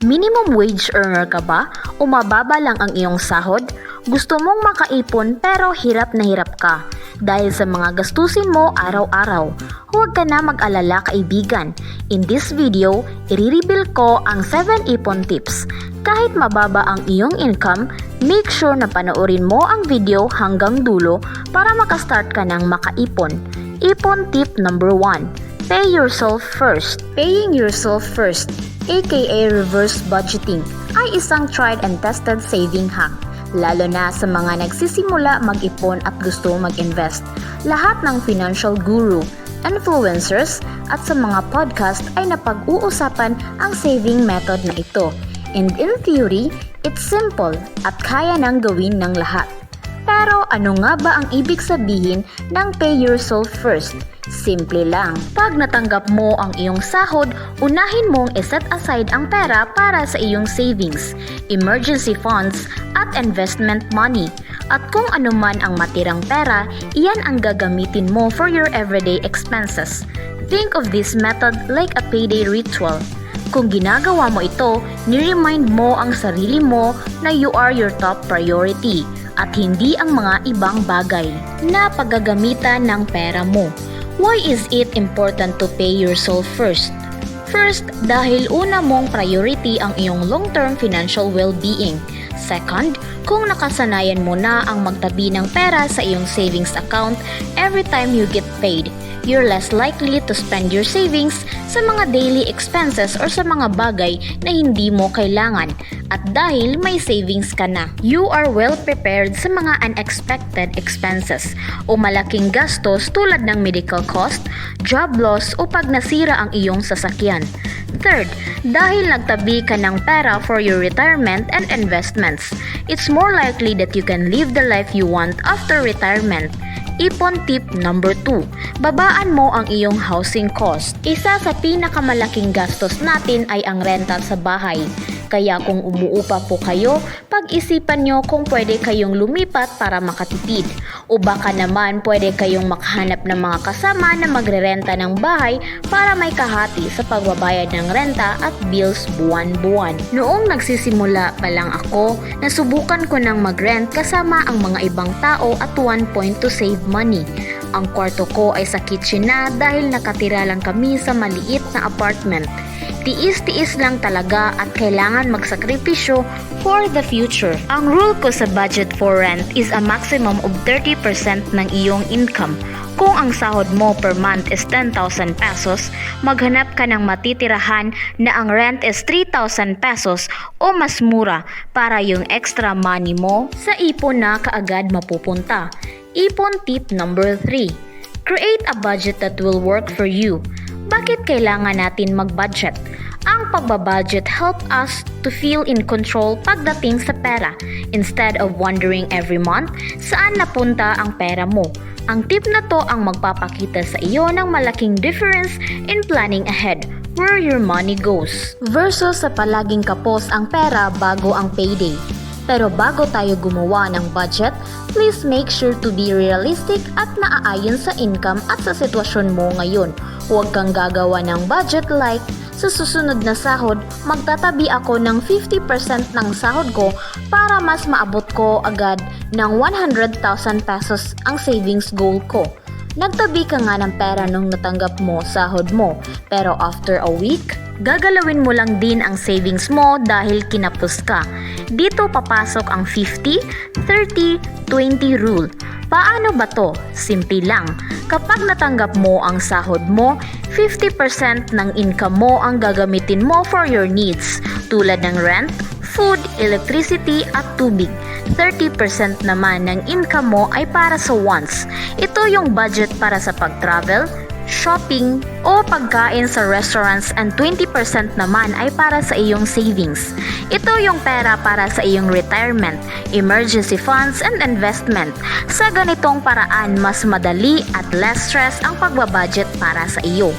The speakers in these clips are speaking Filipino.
Minimum wage earner ka ba? O mababa lang ang iyong sahod? Gusto mong makaipon pero hirap na hirap ka dahil sa mga gastusin mo araw-araw. Huwag ka na mag-alala kaibigan. In this video, i-reveal ko ang 7 ipon tips. Kahit mababa ang iyong income, make sure na panoorin mo ang video hanggang dulo para makastart ka ng makaipon. Ipon tip number 1. Pay yourself first. Paying yourself first, aka reverse budgeting, ay isang tried and tested saving hack lalo na sa mga nagsisimula mag-ipon at gusto mag-invest. Lahat ng financial guru, influencers, at sa mga podcast ay napag-uusapan ang saving method na ito. And in theory, it's simple at kaya nang gawin ng lahat. Pero ano nga ba ang ibig sabihin ng pay yourself first? Simple lang. Pag natanggap mo ang iyong sahod, unahin mong iset aside ang pera para sa iyong savings, emergency funds, at investment money. At kung ano man ang matirang pera, iyan ang gagamitin mo for your everyday expenses. Think of this method like a payday ritual. Kung ginagawa mo ito, ni-remind mo ang sarili mo na you are your top priority at hindi ang mga ibang bagay na paggagamitan ng pera mo. Why is it important to pay yourself first? First, dahil una mong priority ang iyong long-term financial well-being. Second, kung nakasanayan mo na ang magtabi ng pera sa iyong savings account every time you get paid, you're less likely to spend your savings sa mga daily expenses or sa mga bagay na hindi mo kailangan. At dahil may savings ka na, you are well prepared sa mga unexpected expenses o malaking gastos tulad ng medical cost, job loss o pag nasira ang iyong sasakyan. Third, dahil nagtabi ka ng pera for your retirement and investments, it's more likely that you can live the life you want after retirement. Ipon tip number 2. Babaan mo ang iyong housing cost. Isa sa pinakamalaking gastos natin ay ang renta sa bahay. Kaya kung umuupa po kayo, pag-isipan nyo kung pwede kayong lumipat para makatipid. O baka naman pwede kayong makahanap ng mga kasama na magrerenta ng bahay para may kahati sa pagbabayad ng renta at bills buwan-buwan. Noong nagsisimula pa lang ako, nasubukan ko ng mag-rent kasama ang mga ibang tao at one point to save money. Ang kwarto ko ay sa kitchen na dahil nakatira lang kami sa maliit na apartment. Tiis-tiis lang talaga at kailangan magsakripisyo for the future. Ang rule ko sa budget for rent is a maximum of 30% ng iyong income. Kung ang sahod mo per month is 10,000 pesos, maghanap ka ng matitirahan na ang rent is 3,000 pesos o mas mura para yung extra money mo sa ipon na kaagad mapupunta. Ipon tip number 3. Create a budget that will work for you. Bakit kailangan natin mag-budget? Ang pagbabudget help us to feel in control pagdating sa pera instead of wondering every month saan napunta ang pera mo. Ang tip na to ang magpapakita sa iyo ng malaking difference in planning ahead where your money goes. Versus sa palaging kapos ang pera bago ang payday. Pero bago tayo gumawa ng budget, please make sure to be realistic at naaayon sa income at sa sitwasyon mo ngayon. Huwag kang gagawa ng budget like, sa susunod na sahod, magtatabi ako ng 50% ng sahod ko para mas maabot ko agad ng 100,000 pesos ang savings goal ko. Nagtabi ka nga ng pera nung natanggap mo sahod mo, pero after a week, gagalawin mo lang din ang savings mo dahil kinapos ka. Dito papasok ang 50, 30, 20 rule. Paano ba to? Simple lang. Kapag natanggap mo ang sahod mo, 50% ng income mo ang gagamitin mo for your needs tulad ng rent, food, electricity at tubig. 30% naman ng income mo ay para sa wants. Ito yung budget para sa pag-travel, shopping, o pagkain sa restaurants and 20% naman ay para sa iyong savings. Ito yung pera para sa iyong retirement, emergency funds, and investment. Sa ganitong paraan, mas madali at less stress ang pagbabudget para sa iyo.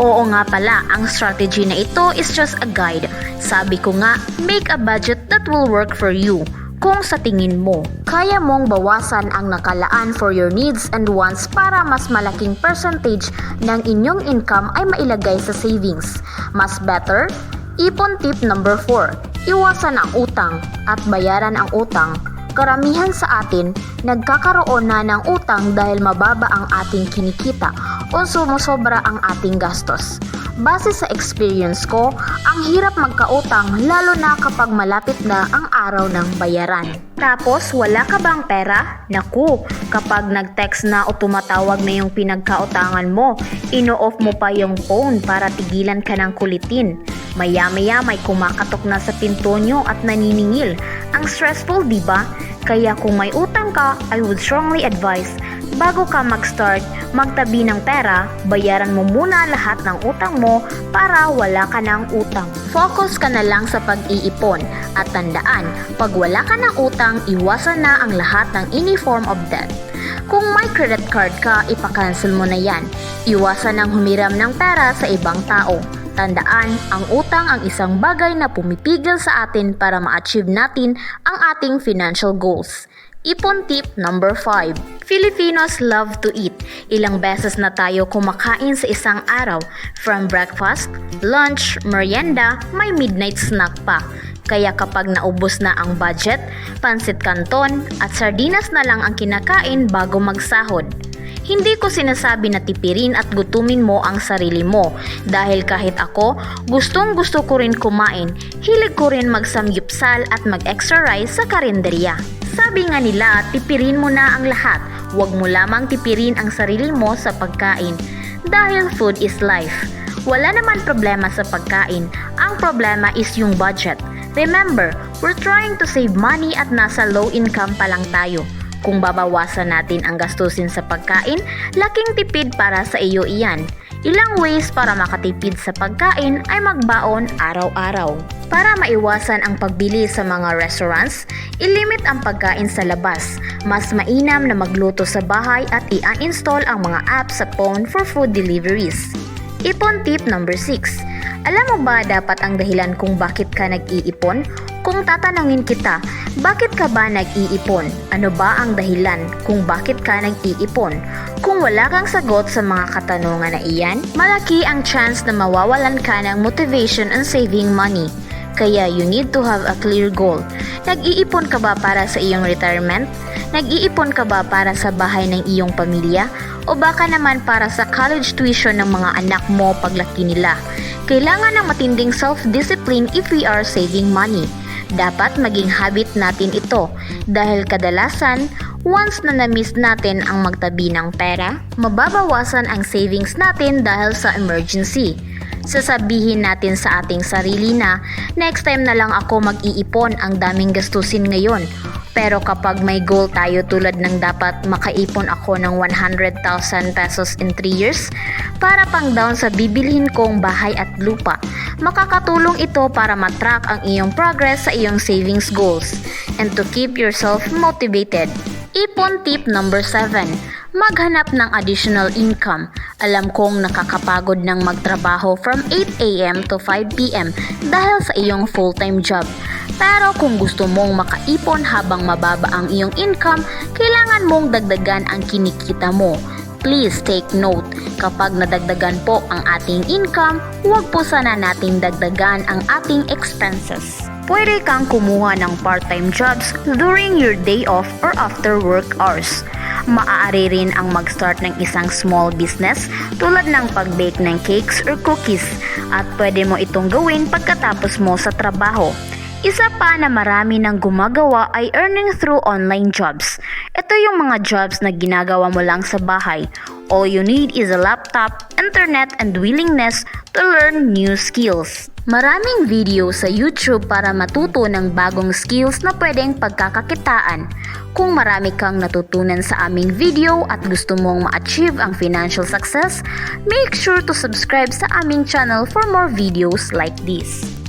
Oo nga pala, ang strategy na ito is just a guide. Sabi ko nga, make a budget that will work for you. Kung sa tingin mo, kaya mong bawasan ang nakalaan for your needs and wants para mas malaking percentage ng inyong income ay mailagay sa savings. Mas better, Ipon tip number 4. Iwasan ang utang at bayaran ang utang. Karamihan sa atin, nagkakaroon na ng utang dahil mababa ang ating kinikita o sumusobra ang ating gastos. Base sa experience ko, ang hirap magkautang lalo na kapag malapit na ang araw ng bayaran. Tapos, wala ka bang pera? Naku, kapag nag-text na o tumatawag na yung pinagkautangan mo, ino-off mo pa yung phone para tigilan ka ng kulitin. Maya-maya may kumakatok na sa pinto nyo at naniningil. Ang stressful, di ba? Kaya kung may utang ka, I would strongly advise, bago ka mag-start, magtabi ng pera, bayaran mo muna lahat ng utang mo para wala ka ng utang. Focus ka na lang sa pag-iipon at tandaan, pag wala ka ng utang, iwasan na ang lahat ng any form of debt. Kung may credit card ka, ipakancel mo na yan. Iwasan ang humiram ng pera sa ibang tao. Tandaan, ang utang ang isang bagay na pumipigil sa atin para ma-achieve natin ang ating financial goals. Ipon tip number 5. Filipinos love to eat. Ilang beses na tayo kumakain sa isang araw. From breakfast, lunch, merienda, may midnight snack pa. Kaya kapag naubos na ang budget, pansit canton at sardinas na lang ang kinakain bago magsahod. Hindi ko sinasabi na tipirin at gutumin mo ang sarili mo dahil kahit ako, gustong gusto ko rin kumain, hilig ko rin magsamgyupsal at mag-extra rice sa karinderya. Sabi nga nila, tipirin mo na ang lahat, huwag mo lamang tipirin ang sarili mo sa pagkain dahil food is life. Wala naman problema sa pagkain, ang problema is yung budget. Remember, we're trying to save money at nasa low income pa lang tayo. Kung babawasan natin ang gastusin sa pagkain, laking tipid para sa iyo iyan. Ilang ways para makatipid sa pagkain ay magbaon araw-araw. Para maiwasan ang pagbili sa mga restaurants, ilimit ang pagkain sa labas. Mas mainam na magluto sa bahay at i-uninstall ang mga apps sa phone for food deliveries. Ipon tip number 6. Alam mo ba dapat ang dahilan kung bakit ka nag-iipon? Kung tatanungin kita, bakit ka ba nag-iipon? Ano ba ang dahilan kung bakit ka nag-iipon? Kung wala kang sagot sa mga katanungan na iyan, malaki ang chance na mawawalan ka ng motivation on saving money. Kaya you need to have a clear goal. Nag-iipon ka ba para sa iyong retirement? Nag-iipon ka ba para sa bahay ng iyong pamilya? O baka naman para sa college tuition ng mga anak mo paglaki nila? Kailangan ng matinding self-discipline if we are saving money. Dapat maging habit natin ito dahil kadalasan once na na-miss natin ang magtabi ng pera, mababawasan ang savings natin dahil sa emergency. Sasabihin natin sa ating sarili na next time na lang ako mag-iipon ang daming gastusin ngayon. Pero kapag may goal tayo tulad ng dapat makaipon ako ng 100,000 pesos in 3 years para pang down sa bibilhin kong bahay at lupa, makakatulong ito para matrack ang iyong progress sa iyong savings goals and to keep yourself motivated. Ipon tip number 7. Maghanap ng additional income. Alam kong nakakapagod ng magtrabaho from 8am to 5pm dahil sa iyong full-time job. Pero kung gusto mong makaipon habang mababa ang iyong income, kailangan mong dagdagan ang kinikita mo. Please take note, kapag nadagdagan po ang ating income, huwag po sana nating dagdagan ang ating expenses. Pwede kang kumuha ng part-time jobs during your day off or after work hours. Maaari rin ang mag-start ng isang small business tulad ng pag-bake ng cakes or cookies at pwede mo itong gawin pagkatapos mo sa trabaho. Isa pa na marami nang gumagawa ay earning through online jobs. Ito yung mga jobs na ginagawa mo lang sa bahay. All you need is a laptop, internet, and willingness to learn new skills. Maraming video sa YouTube para matuto ng bagong skills na pwedeng pagkakakitaan. Kung marami kang natutunan sa aming video at gusto mong ma-achieve ang financial success, make sure to subscribe sa aming channel for more videos like this.